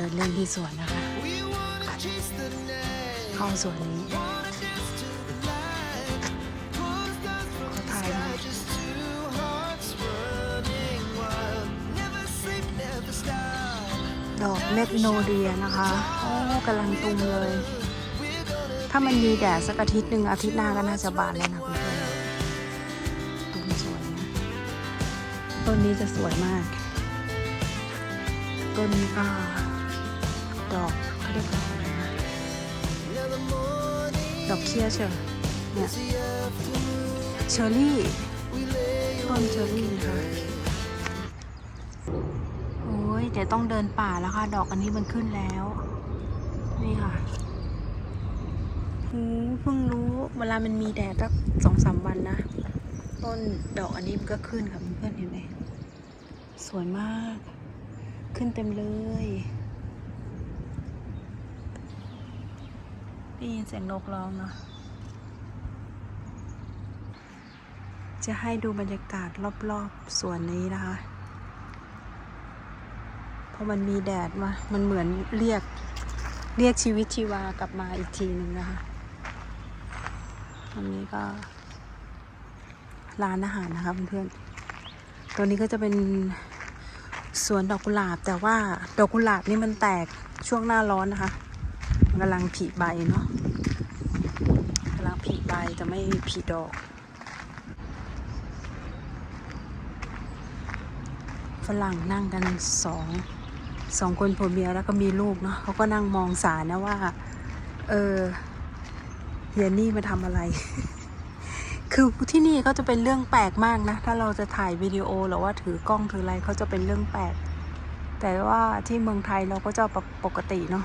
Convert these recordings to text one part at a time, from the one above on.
เรามาเดินเล่นที่สวนนะคะ เข้าสวนนี้ Wanna dance to the light. Pulls us from the Hi, sky, Mom. just two hearts running wild. Never sleep, never stop. ดอกเมกโนเดียนะคะ โอ้กำลังตุมเลย ถ้ามันมีแดดสักอาทิตย์หนึ่งอาทิตย์หน้าก็น่าจะบานแล้วนะคุณเพื่อนตุมสวยนะต้นนี้จะสวยมาก ต้นนี้ก็ ดอกเขาเรียกดอกอะไรนะดอกเคี้ยเชียวเนี่ยเชอร์รี่ต้นเชอร์รี่นะคะโอ้ยแต่ต้องเดินป่าแล้วค่ะ ดอกอันนี้มันขึ้นแล้ว นี่ค่ะหูเพิ่งรู้เวลามันมีแดดสักสองสามวันนะ ต้นดอกอันนี้มันก็ขึ้นค่ะเพื่อนๆเห็นไหมสวยมาก ขึ้นเต็มเลย ได้ยินเสียงนกร้องเนาะจะให้ดูบรรยากาศรอบๆสวนนี้นะคะเพราะมันมีแดดมา มันเหมือนเรียกเรียกชีวิตชีวากลับมาอีกทีหนึ่งนะคะตรงนี้ก็ร้านอาหารนะคะเพื่อนๆ ตัวนี้ก็จะเป็นสวนดอกกุหลาบ แต่ว่าดอกกุหลาบนี่มันแตกช่วงหน้าร้อนนะคะกำลังผลิใบเนาะ ใบแต่ไม่ผิดอก ฝรั่งนั่งกันสองสองคนผัวเมียแล้วก็มีลูกเนาะเขาก็นั่งมองสารนะว่า เออเฮียนี่มาทำอะไร คือที่นี่เขาจะเป็นเรื่องแปลกมากนะ ถ้าเราจะถ่ายวิดีโอหรือว่าถือกล้องถืออะไรเขาจะเป็นเรื่องแปลก แต่ว่าที่เมืองไทยเราก็จะปกติเนาะ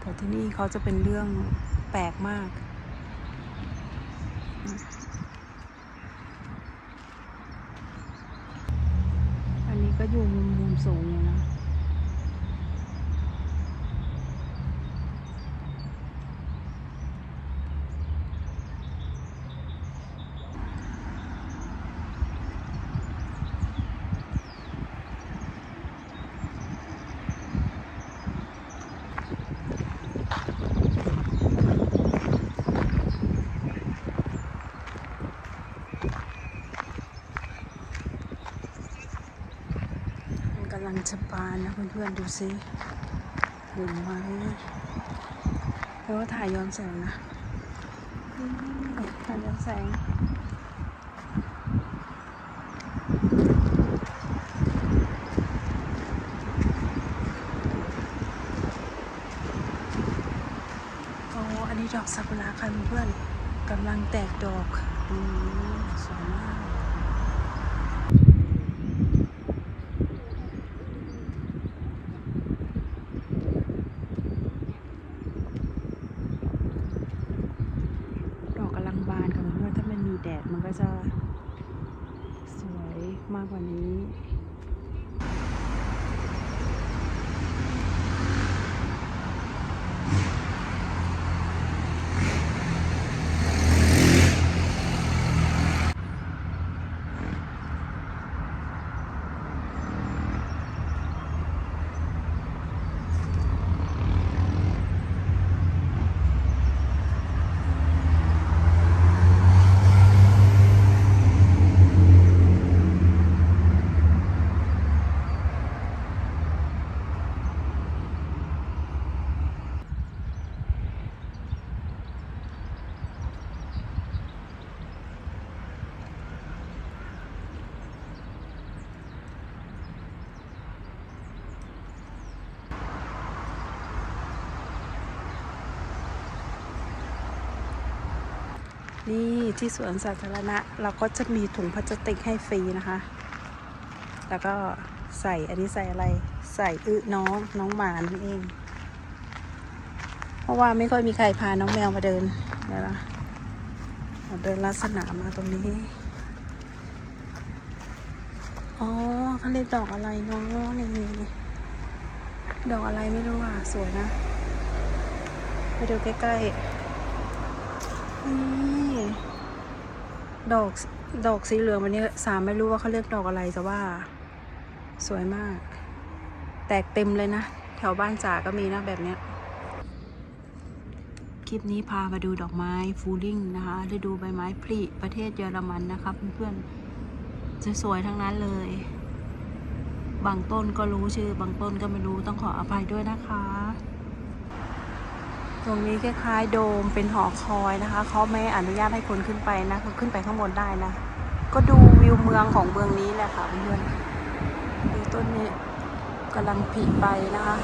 แต่ที่นี่เขาจะเป็นเรื่องแปลกมาก อันนี้ก็อยู่มุมมุมสูงอยู่นะ กำลังจะบานนะเพื่อนๆดูสิเห็นไหมแล้วก็ถ่ายย้อนแสงนะถ่ายย้อนแสงโอ้อันนี้ดอกซากุระค่ะเพื่อนกำลังแตกดอกอืมสวยมาก ดอกกำลังบานค่ะเพื่อนๆถ้ามันมีแดดมันก็ จะสวยมากกว่านี้ นี่ที่สวนสาธารณะ เราก็จะมีถุงพลาสติกให้ฟรีนะคะ แล้วก็ใส่อันนี้ใส่อะไรใส่อึน้องน้องหมานั่นเอง เพราะว่าไม่ค่อยมีใครพาน้องแมวมาเดินเดี๋ยวนะเราเดินลัดสนามมาตรงนี้ อ๋อเขาเรียกดอกอะไรเนาะนี่ดอกอะไรไม่รู้อะสวยนะ ไปดูใกล้ๆ ดอกดอกสีเหลืองวันนี้สามไม่รู้ว่าเขาเรียกดอกอะไรแต่ว่า สวยมาก แตกเต็มเลยนะ แถวบ้านจ๋าก็มีนะแบบเนี้ยคลิปนี้พามาดูดอกไม้ฟูลิงนะคะฤดูใบไม้ผลิประเทศเยอรมันนะคะเพื่อนๆจะสวยทั้งนั้นเลย บางต้นก็รู้ชื่อบางต้นก็ไม่รู้ต้องขออภัยด้วยนะคะ ตรงนี้คล้ายๆโดมเป็นหอคอยนะคะ เขาไม่อนุญาตให้คนขึ้นไปนะเขาขึ้นไปข้างบนได้นะ ก็ดูวิวเมืองของเมืองนี้แหละค่ะเพื่อนดูต้นนี้กำลังผลิไปนะคะ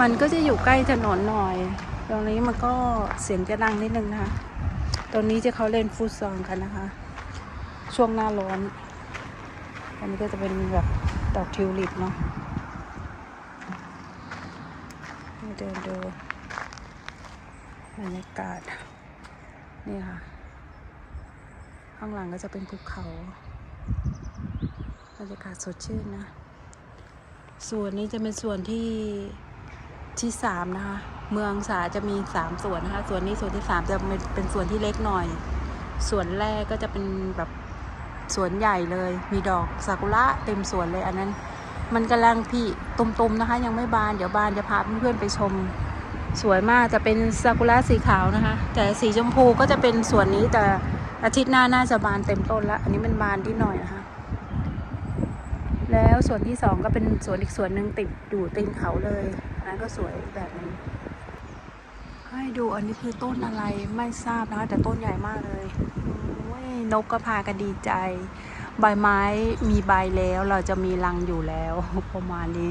มันก็จะอยู่ใกล้ถนนหน่อย ตรงนี้มันก็เสียงจะดังนิดนึงนะคะ ตรงนี้จะเขาเล่นฟุตซอลกันนะคะ ช่วงหน้าร้อน อันนี้ก็จะเป็นแบบดอกทิวลิปเนาะให้เดินดูบรรยากาศ นี่ค่ะ ข้างหลังก็จะเป็นภูเขา บรรยากาศสดชื่นนะ ส่วนนี้จะเป็นส่วนที่ที่สามนะคะ เมืองสาจะมีสามส่วนนะคะ ส่วนนี้ส่วนที่สามจะเป็นเป็นส่วนที่เล็กหน่อย ส่วนแรกก็จะเป็นแบบสวนใหญ่เลย มีดอกซากุระเต็มสวนเลยอันนั้น มันกำลังพี่ตุมๆนะคะ ยังไม่บานเดี๋ยวบานจะพาเพื่อนๆไปชม สวยมากจะเป็นซากุระสีขาวนะคะ แต่สีชมพูก็จะเป็นส่วนนี้แต่อาทิตย์หน้าน่าจะบานเต็มต้นละอันนี้มันบานที่หน่อยนะคะ แล้วส่วนที่สองก็เป็นสวนอีกส่วนหนึ่งติดอยู่ตีนเขาเลยอันนั้นก็สวยแบบนี้ให้ดูอันนี้คือต้นอะไรไม่ทราบนะคะแต่ต้นใหญ่มากเลยโอ้ยนกก็พากันดีใจ ใบไม้มีใบแล้วเราจะมีรังอยู่แล้วประมาณนี้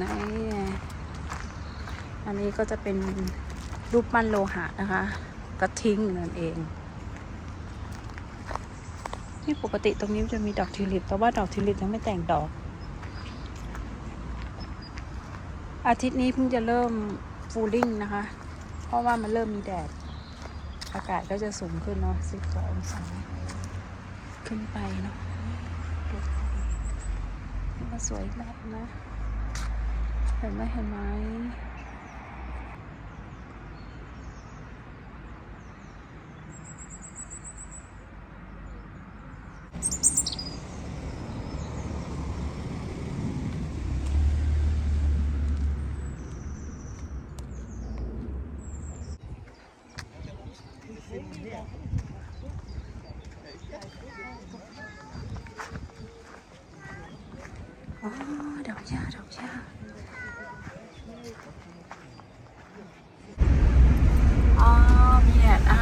นี่อันนี้ก็จะเป็นรูปปั้นโลหะนะคะ กระทิ้งนั่นเองที่ปกติตรงนี้จะมีดอกทิวลิป แต่ว่าดอกทิวลิปยังไม่แต่งดอก อาทิตย์นี้เพิ่งจะเริ่มฟูลิ่งนะคะ เพราะว่ามันเริ่มมีแดด อากาศก็จะสูงขึ้นเนาะสิบกว่าองศาขึ้นไปเนาะมาสวยมากแบบนะเห็นไหมเห็นไหม อ๋อดอกหญ้าดอกหญ้าอ๋อ มีแดดอ่า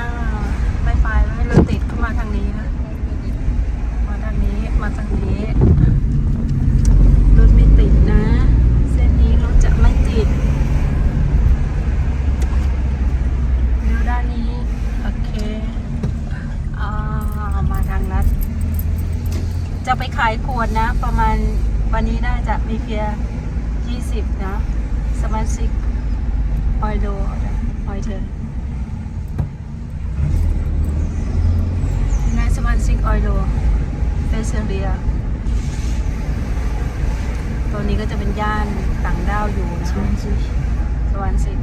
ไม่ไปไม่รถติดเข้ามาทางนี้นะ มาทางนี้ มาทางนี้ รถไม่ติดนะ เส้นนี้รถจะไม่ติดเลี้ยวด้านนี้ โอเคอ่ามาทางลัด จะไปขายขวดนะ ประมาณวันนี้น่าจะมีเพียง20 นะ สมาชิกออยโด ออยเธอในสมาชิกออยโดเฟเซเรียตัวนี้ก็จะเป็นย่านต่างด้าวอยู่นะสวรรค์สิก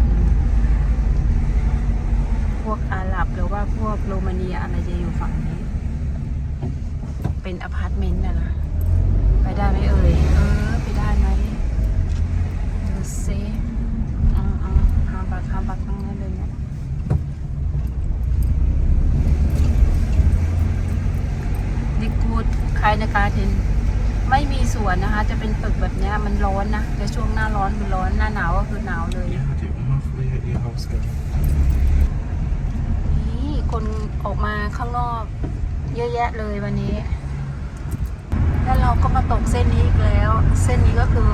พวกอาหรับหรือว่าพวกโรมาเนียอะไรจะอยู่ฝั่งนี้ เป็นอพาร์ตเมนต์นะนะไปได้ไหมเอ่ย เออ ไปได้ไหมดูซิอ่า อ่าหาบักหาบักงนั้นเลยเนี่ยดิกูดคายในการเห็นไม่มีสวนนะคะ จะเป็นตึกแบบเนี้ยมันร้อนนะแต่ช่วงหน้าร้อนคือร้อนหน้าหนาวก็คือหนาวเลย นี่คนออกมาข้างนอก เยอะแยะเลยวันนี้ แล้วเราก็มาตกเส้นนี้อีกแล้ว เส้นนี้ก็คือ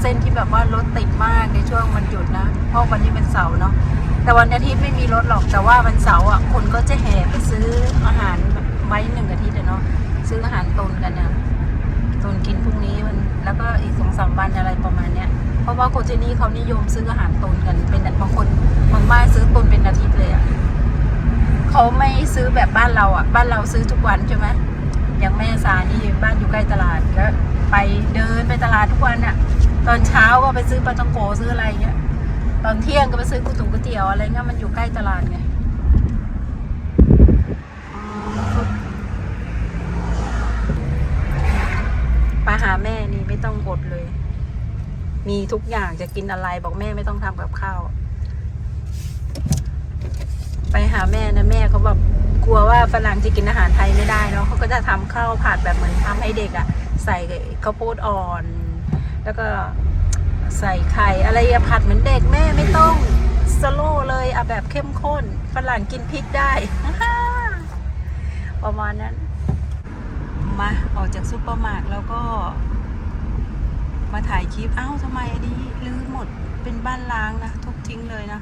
เส้นที่แบบว่ารถติดมากในช่วงวันหยุดนะเพราะวันนี้เป็นเสาร์เนาะแต่วันอาทิตย์ไม่มีรถหรอกแต่ว่าวันเสาร์อะคนก็จะแห่ไปซื้ออาหารไว้หนึ่งอาทิตย์เนาะซื้ออาหารตนกันนะตนกินพรุ่งนี้มันแล้วก็อีกสองสามวันอะไรประมาณเนี้ยเพราะว่าคนที่นี่เขานิยมซื้ออาหารตุนกันเป็นบางคนบางบ้านซื้อตุนเป็นอาทิตย์เลยอะ่ะเขาไม่ซื้อแบบบ้านเราอะ่ะบ้านเราซื้อทุกวันใช่ไหม อย่างแม่สานี่บ้านอยู่ใกล้ตลาดก็ไปเดินไปตลาดทุกวันอะตอนเช้าก็ไปซื้อปลาต้องโกซื้ออะไรเงี้ยตอนเที่ยงก็ไปซื้อกุ้งก๋วยเตี๋ยวอะไรเงี้ยมันอยู่ใกล้ตลาดไงไปหาแม่นี่ไม่ต้องอดเลย มีทุกอย่างจะกินอะไรบอกแม่ไม่ต้องทำกับข้าว ไปหาแม่นะแม่เขาแบบ กลัวว่าฝรั่งจะกินอาหารไทยไม่ได้เนาะเขาก็จะทำข้าวผัดแบบเหมือนทำให้เด็กอะใส่ข้าวโพดอ่อน แล้วก็ใส่ไข่อะไรผัดเหมือนเด็กแม่ไม่ต้องสโลว์เลยอะแบบเข้มข้นฝรั่งกินพริกได้ ประมาณนั้น มาออกจากซุปเปอร์มาร์ทแล้วก็ มาถ่ายคลิปเอ้าทำไมอันนี้ลื้อหมดเป็นบ้านล้างนะทุบทิ้งเลยนะ